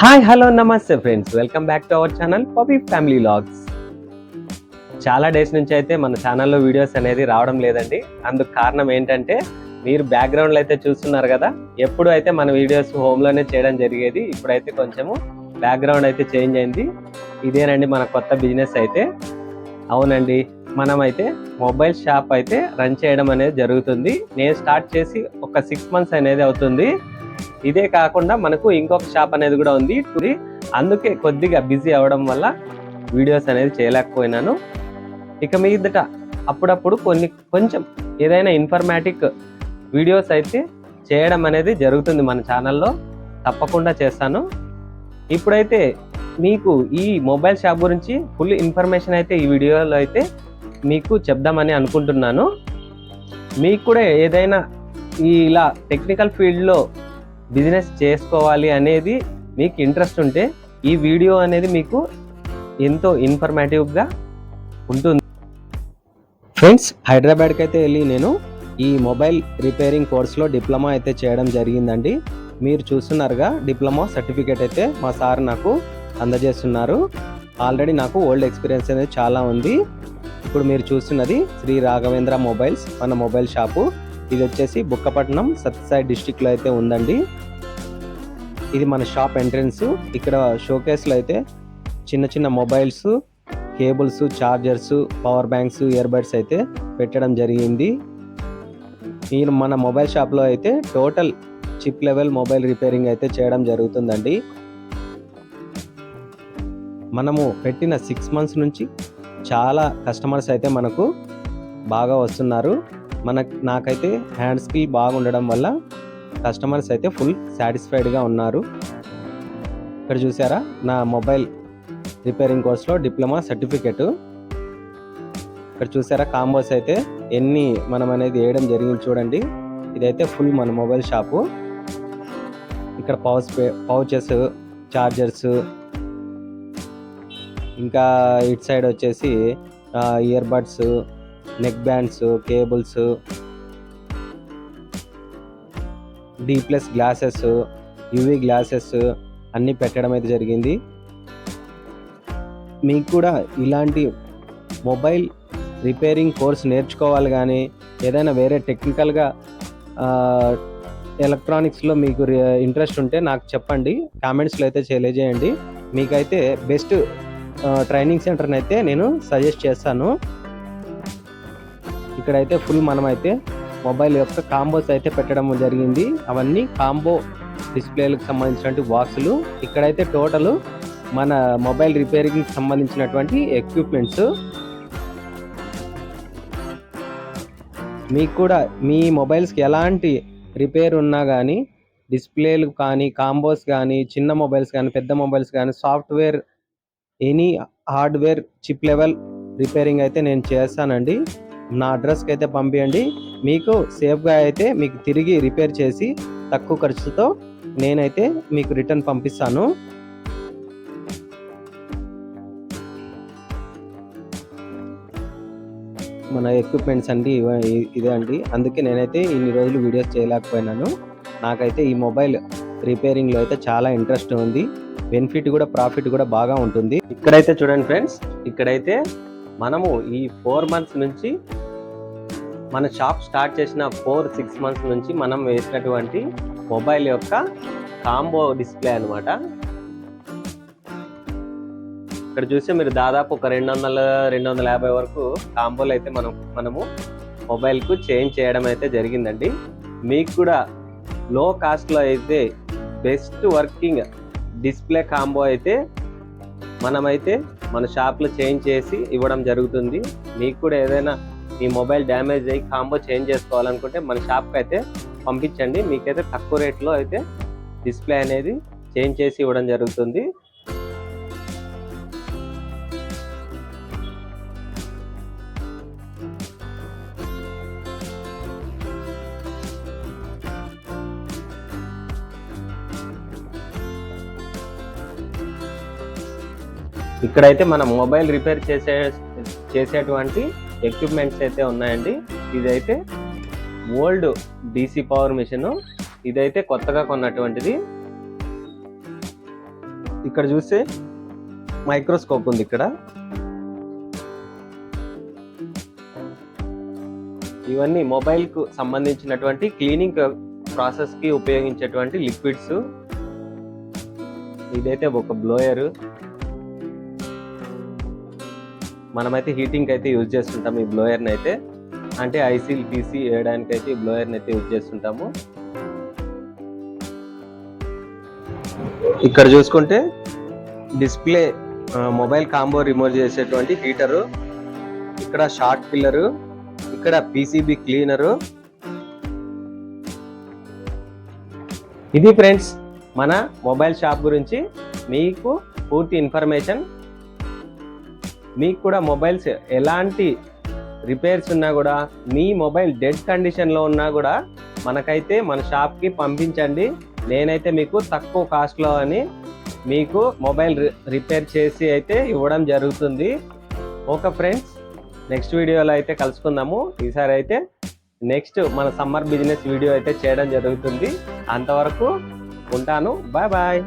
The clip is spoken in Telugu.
హాయ్ హలో నమస్తే friends. Welcome back to our channel puppy family logs చాలా డేస్ నుంచి అయితే మన ఛానల్లో వీడియోస్ అనేది రావడం లేదండి. అందుకు కారణం ఏంటంటే మీరు బ్యాక్గ్రౌండ్లో అయితే చూస్తున్నారు కదా ఎప్పుడు అయితే మన వీడియోస్ హోమ్లోనే చేయడం జరిగేది ఇప్పుడైతే కొంచెము బ్యాక్గ్రౌండ్ అయితే చేంజ్ అయింది. ఇదేనండి మన కొత్త బిజినెస్ అయితే. అవునండి మనం అయితే మొబైల్ షాప్ అయితే రన్ చేయడం అనేది జరుగుతుంది. నేను స్టార్ట్ చేసి ఒక సిక్స్ మంత్స్ అనేది అవుతుంది. ఇదే కాకుండా మనకు ఇంకొక షాప్ అనేది కూడా ఉంది. అందుకే కొద్దిగా బిజీ అవ్వడం వల్ల వీడియోస్ అనేది చేయలేకపోయినాను. ఇక మీదట అప్పుడప్పుడు కొన్ని కొంచెం ఏదైనా ఇన్ఫర్మేటిక్ వీడియోస్ అయితే చేయడం అనేది జరుగుతుంది మన ఛానల్లో. తప్పకుండా చేస్తాను. ఇప్పుడైతే మీకు ఈ మొబైల్ షాప్ గురించి ఫుల్ ఇన్ఫర్మేషన్ అయితే ఈ వీడియోలో అయితే మీకు చెప్దామని అనుకుంటున్నాను. మీకు కూడా ఏదైనా ఈ ఇలా టెక్నికల్ ఫీల్డ్లో బిజినెస్ చేసుకోవాలి అనేది మీకు ఇంట్రెస్ట్ ఉంటే ఈ వీడియో అనేది మీకు ఎంతో ఇన్ఫర్మేటివ్గా ఉంటుంది. ఫ్రెండ్స్ హైదరాబాద్కి అయితే వెళ్ళి నేను ఈ మొబైల్ రిపేరింగ్ కోర్స్లో డిప్లొమా అయితే చేయడం జరిగిందండి. మీరు చూస్తున్నారుగా డిప్లొమా సర్టిఫికేట్ అయితే మా సార్ నాకు అందజేస్తున్నారు. ఆల్రెడీ నాకు ఓల్డ్ ఎక్స్పీరియన్స్ అనేది చాలా ఉంది. ఇప్పుడు మీరు చూస్తున్నది శ్రీ రాఘవేంద్ర మొబైల్స్ మన మొబైల్ షాపు. ఇది వచ్చేసి బుక్కపట్నం సత్యసాయి డిస్టిక్లో అయితే ఉందండి. ఇది మన షాప్ ఎంట్రన్స్. ఇక్కడ షోకేస్లో అయితే చిన్న చిన్న mobiles cables chargers power banks earbuds అయితే పెట్టడం జరిగింది. ఈ మన మొబైల్ షాప్లో అయితే total chip level mobile repairing అయితే చేయడం జరుగుతుందండి. మనము పెట్టిన సిక్స్ మంత్స్ నుంచి చాలా కస్టమర్స్ అయితే మనకు బాగా వస్తున్నారు. మన నాకైతే హ్యాండ్ స్కిల్ బాగుండడం వల్ల కస్టమర్స్ అయితే ఫుల్ సాటిస్ఫైడ్గా ఉన్నారు. ఇక్కడ చూసారా? నా మొబైల్ రిపేరింగ్ కోర్స్లో డిప్లొమా సర్టిఫికెట్ ఇక్కడ చూసారా? కాంబోస్ అయితే ఎన్ని మనం అనేది వేయడం జరిగింది చూడండి. ఇదైతే ఫుల్ మన మొబైల్ షాపు ఇక్కడ పౌచ్ పౌచెస్ చార్జర్స్ ఇంకా ఇట్ సైడ్ వచ్చేసి earbuds neckbands cables D plus glasses UV glasses అన్నీ పెట్టడం అయితే జరిగింది. మీకు కూడా ఇలాంటి మొబైల్ రిపేరింగ్ కోర్స్ నేర్చుకోవాలి కానీ ఏదైనా వేరే టెక్నికల్గా ఎలక్ట్రానిక్స్లో మీకు ఇంట్రెస్ట్ ఉంటే నాకు చెప్పండి. కామెంట్స్లో అయితే తెలియజేయండి. మీకైతే బెస్ట్ ట్రైనింగ్ సెంటర్ని అయితే నేను సజెస్ట్ చేస్తాను. ఇక్కడైతే ఫుల్ మనమైతే మొబైల్ యొక్క కాంబోస్ అయితే పెట్టడం జరిగింది. అవన్నీ కాంబో డిస్ప్లేలకు సంబంధించినటువంటి బాక్సులు ఇక్కడైతే టోటల్ మన మొబైల్ రిపేరింగ్కి సంబంధించినటువంటి ఎక్విప్మెంట్స్ మీకు కూడా మీ మొబైల్స్కి ఎలాంటి రిపేర్ ఉన్నా కానీ డిస్ప్లేలు కానీ కాంబోస్ కానీ చిన్న మొబైల్స్ కానీ పెద్ద మొబైల్స్ కానీ software any hardware chip level repairing అయితే నేను చేస్తానండి. నా అడ్రస్కి అయితే పంపించండి మీకు సేఫ్గా అయితే మీకు తిరిగి రిపేర్ చేసి తక్కువ ఖర్చుతో నేనైతే మీకు రిటర్న్ పంపిస్తాను. మన ఎక్విప్మెంట్స్ అండి ఇవ- ఇదే అండి. అందుకే నేనైతే ఇన్ని రోజులు వీడియోస్ చేయలేకపోయినాను. నాకైతే ఈ మొబైల్ రిపేరింగ్లో అయితే చాలా ఇంట్రెస్ట్ ఉంది. బెనిఫిట్ కూడా ప్రాఫిట్ కూడా బాగా ఉంటుంది. ఇక్కడైతే చూడండి ఫ్రెండ్స్ ఇక్కడైతే మనము ఈ ఫోర్ మంత్స్ నుంచి మన షాప్ స్టార్ట్ చేసిన ఫోర్ సిక్స్ మంత్స్ నుంచి మనం వేసినటువంటి మొబైల్ యొక్క కాంబో డిస్ప్లే అనమాట ఇక్కడ చూస్తే మీరు దాదాపు ఒక రెండు వందల రెండు వందల యాభై వరకు కాంబోలు అయితే మనం మనము మొబైల్కు చేంజ్ చేయడం అయితే జరిగిందండి. మీకు కూడా లో కాస్ట్లో అయితే బెస్ట్ వర్కింగ్ డిస్ప్లే కాంబో అయితే మనమైతే మన షాప్లో చేంజ్ చేసి ఇవ్వడం జరుగుతుంది. మీకు కూడా ఏదైనా మీ మొబైల్ డ్యామేజ్ అయ్యి కాంబో చేంజ్ చేసుకోవాలనుకుంటే మన షాప్కి అయితే పంపించండి. మీకైతే తక్కువ రేట్లో అయితే డిస్ప్లే అనేది చేంజ్ చేసి ఇవ్వడం జరుగుతుంది. ఇక్కడైతే మనం మొబైల్ రిపేర్ చేసే చేసేటువంటి ఎక్విప్మెంట్స్ అయితే ఉన్నాయండి. ఇదైతే ఓల్డ్ డీసీ పవర్ మిషన్ ఇదైతే కొత్తగా కొన్నటువంటిది. ఇక్కడ చూస్తే మైక్రోస్కోప్ ఉంది ఇక్కడ. ఇవన్నీ మొబైల్కు సంబంధించినటువంటి క్లీనింగ్ ప్రాసెస్కి ఉపయోగించేటువంటి లిక్విడ్స్ ఇదైతే ఒక బ్లోయర్ మనమైతే హీటింగ్ అయితే యూజ్ చేస్తుంటాం ఈ బ్లోయర్ని అయితే అంటే ఐసీల్ పీసీ వేయడానికి అయితే ఈ బ్లోయర్ని అయితే యూజ్ చేస్తుంటాము. ఇక్కడ చూసుకుంటే డిస్ప్లే మొబైల్ కాంబో రిమూవ్ చేసేటువంటి హీటరు ఇక్కడ షార్ట్ పిల్లరు ఇక్కడ పీసీబీ క్లీనరు ఇది ఫ్రెండ్స్ మన మొబైల్ షాప్ గురించి మీకు పూర్తి ఇన్ఫర్మేషన్ మీకు కూడా మొబైల్స్ ఎలాంటి రిపేర్స్ ఉన్నా కూడా మీ మొబైల్ డెడ్ కండిషన్లో ఉన్నా కూడా మనకైతే మన షాప్కి పంపించండి. నేనైతే మీకు తక్కువ కాస్ట్లో అని మీకు మొబైల్ రి- రిపేర్ చేసి అయితే ఇవ్వడం జరుగుతుంది. ఓకే ఫ్రెండ్స్ నెక్స్ట్ వీడియోలో అయితే కలుసుకుందాము. ఈసారి అయితే నెక్స్ట్ మన సమ్మర్ బిజినెస్ వీడియో అయితే చేయడం జరుగుతుంది. అంతవరకు ఉంటాను. Bye bye.